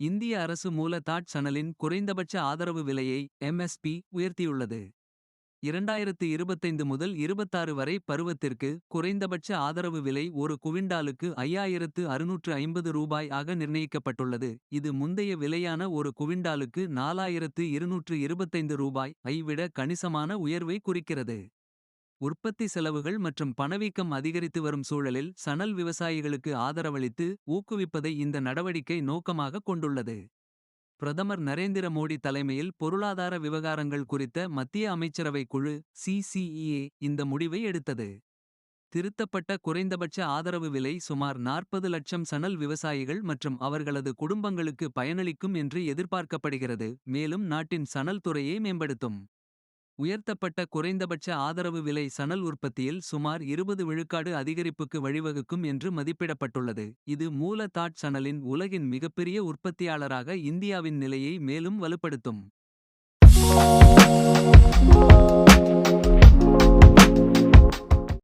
இந்திய அரசு மூல தாட் சணலின் குறைந்தபட்ச ஆதரவு விலையை எம்எஸ்பி உயர்த்தியுள்ளது. 2025 முதல் 26 வரை பருவத்திற்கு குறைந்தபட்ச ஆதரவு விலை ஒரு குவிண்டாலுக்கு 5650 ரூபாய் ஆக நிர்ணயிக்கப்பட்டுள்ளது. இது முந்தைய விலையான ஒரு குவிண்டாலுக்கு 4225 ரூபாய் ஐ விட கணிசமான உயர்வை குறிக்கிறது. உற்பத்தி செலவுகள் மற்றும் பணவீக்கம் அதிகரித்து வரும் சூழலில் சணல் விவசாயிகளுக்கு ஆதரவளித்து ஊக்குவிப்பதை இந்த நடவடிக்கை நோக்கமாகக் கொண்டுள்ளது. பிரதமர் நரேந்திர மோடி தலைமையில் பொருளாதார விவகாரங்கள் குறித்த மத்திய அமைச்சரவை குழு சிசிஇஏ இந்த முடிவை எடுத்தது. திருத்தப்பட்ட குறைந்தபட்ச ஆதரவு விலை சுமார் 40 லட்சம் சணல் விவசாயிகள் மற்றும் அவர்களது குடும்பங்களுக்கு பயனளிக்கும் என்று எதிர்பார்க்கப்படுகிறது. மேலும் நாட்டின் சணல் துறையை மேம்படுத்தும். உயர்த்தப்பட்ட குறைந்தபட்ச ஆதரவு விலை சணல் உற்பத்தியில் சுமார் 20 விழுக்காடு அதிகரிப்புக்கு வழிவகுக்கும் என்று மதிப்பிடப்பட்டுள்ளது. இது மூல தாட் சணலின் உலகின் மிகப்பெரிய உற்பத்தியாளராக இந்தியாவின் நிலையை மேலும் வலுப்படுத்தும்.